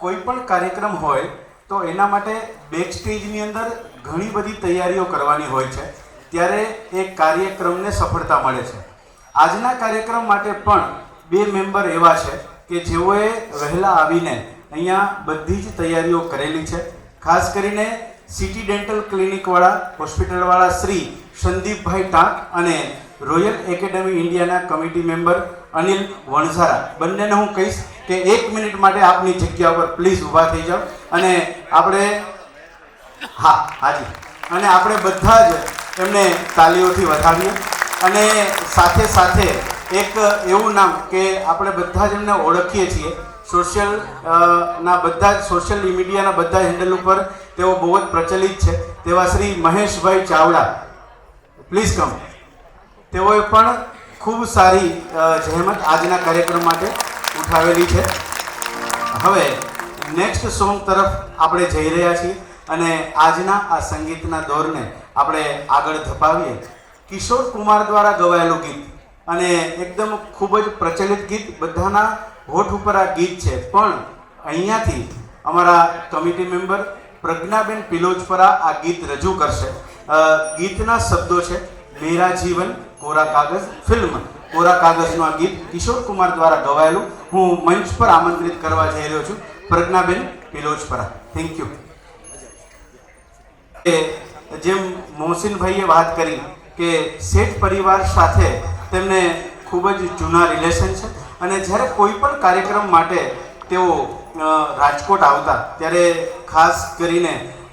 કોઈ પણ કાર્યક્રમ હોય, તો એના માટે બેક સ્ટેજની અંદર ઘણી બધી તૈયારીઓ કરવાની હોય છે. ત્યારે એ કાર્યક્રમને સફળતા મળે છે. આજના કાર્યક્રમ માટે પણ બે મેમ્બર એવા છે કે જેઓએ વહેલા આવીને અહીંયા બધી જ તૈયારીઓ કરેલી છે. ખાસ કરીને સિટી ડેન્ટલ ક્લિનિકવાળા, હોસ્પિટલવાળા શ્રી સંદીપભાઈ ટાંક અને રોયલ એકેડેમી ઇન્ડિયાના કમિટી મેમ્બર અનિલ વણઝારા. બંનેને હું કહીશ કે એક મિનિટ માટે આપની જગ્યા પર પ્લીઝ ઊભા થઈ જાઓ. અને આપણે હા, હાજી. અને આપણે બધા જ એમને તાલીઓથી વધાવીએ. અને સાથે સાથે એક એવું નામ કે આપણે બધા જ એમને ઓળખીએ છીએ. સોશિયલ ના બધા જ સોશિયલ મીડિયાના બધા હેન્ડલ ઉપર તેઓ બહુ જ પ્રચલિત છે. તેવા શ્રી મહેશભાઈ ચાવડા. પ્લીઝ કમ તેઓએ પણ ખૂબ સારી જહેમત આજના કાર્યક્રમ માટે ઉઠાવેલી છે. હવે નેક્સ્ટ સોંગ તરફ આપણે જઈ રહ્યા છીએ અને આજના આ સંગીતના દોરને આપણે આગળ ધપાવીએ. કિશોર કુમાર દ્વારા ગવાયેલું ગીત અને એકદમ ખૂબ જ પ્રચલિત ગીત, બધાના હોઠ ઉપર આ ગીત છે. પણ અહીંયાથી અમારા કમિટી મેમ્બર પ્રજ્ઞાબેન પિલોજપરા આ ગીત રજૂ કરશે. ગીતના શબ્દો છે. મેરા જીવન કોરા કાગજ ફિલ્મ કોરા કાગજનું આ ગીત કિશોર કુમાર દ્વારા ગવાયેલું. હું મંચ પર આમંત્રિત કરવા જઈ રહ્યો છું. પ્રજ્ઞાબેન પિલોજપરા થેન્ક યુ જેમ મોહસિનભાઈએ વાત કરી કે શેઠ પરિવાર સાથે તેમને ખૂબ જ જૂના રિલેશન છે અને જ્યારે કોઈ પણ કાર્યક્રમ માટે તેઓ રાજકોટ આવતા, ત્યારે ખાસ કરીને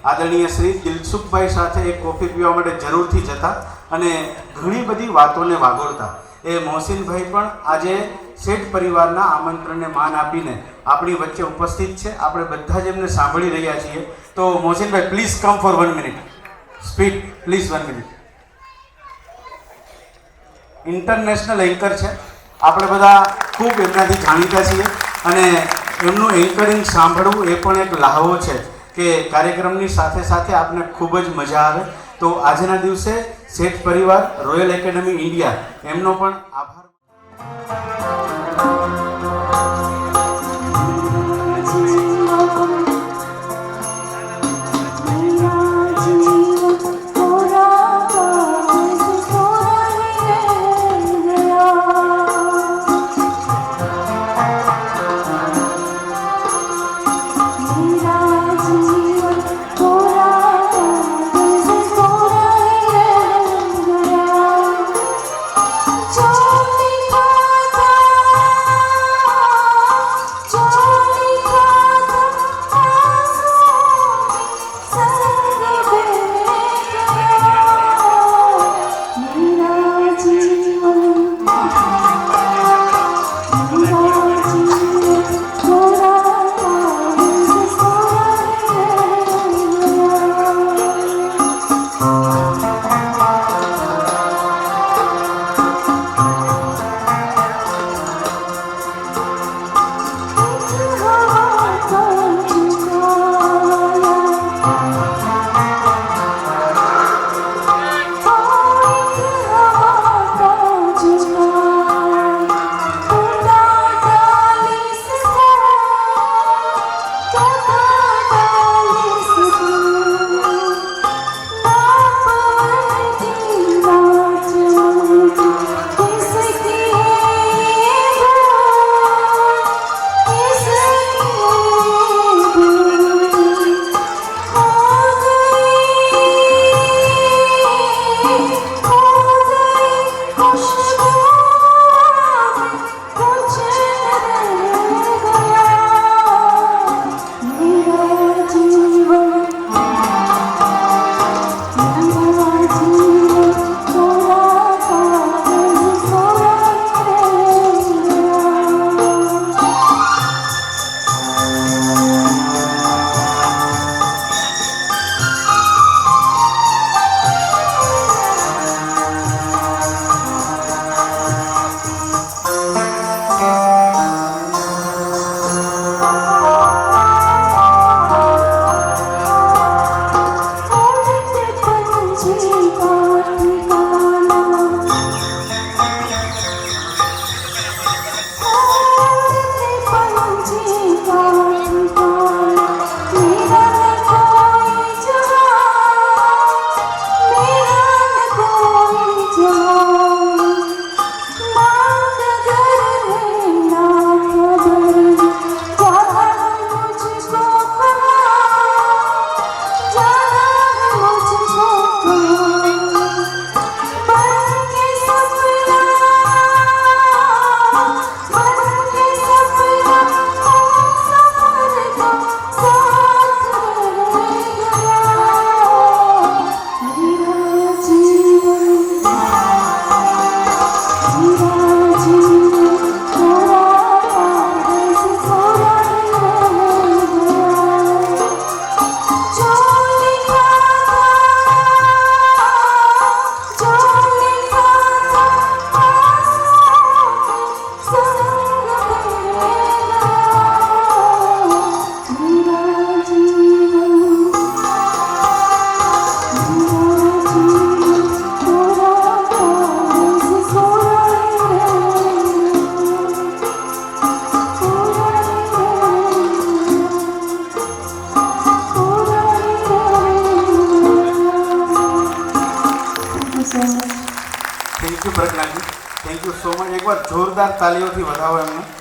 આદરણીય શ્રી દિલસુખભાઈ સાથે એક કોફી પીવા માટે જરૂરથી જતા. અને ઘણી બધી વાતોને વાગોળતા. એ મોહસિનભાઈ પણ આજે શેઠ પરિવારના આમંત્રણને માન આપીને આપણી વચ્ચે ઉપસ્થિત છે. આપણે બધા જ એમને સાંભળી રહ્યા છીએ. તો મોહસિનભાઈ please come for one minute speed please one minute international anchor છે. આપણે બધા ખૂબ એમનાથી જાણીતા છીએ અને એમનું એન્કરિંગ સાંભળવું એ પણ એક લહાવો છે કે કાર્યક્રમની સાથે સાથે આપને ખૂબ જ મજા આવે. તો આજના દિવસે શેઠ પરિવાર રોયલ એકેડમી ઇન્ડિયા એમનો પણ આભાર. Thank you thank you so much એકવાર જોરદાર તાલીઓથી વધાવો એમને.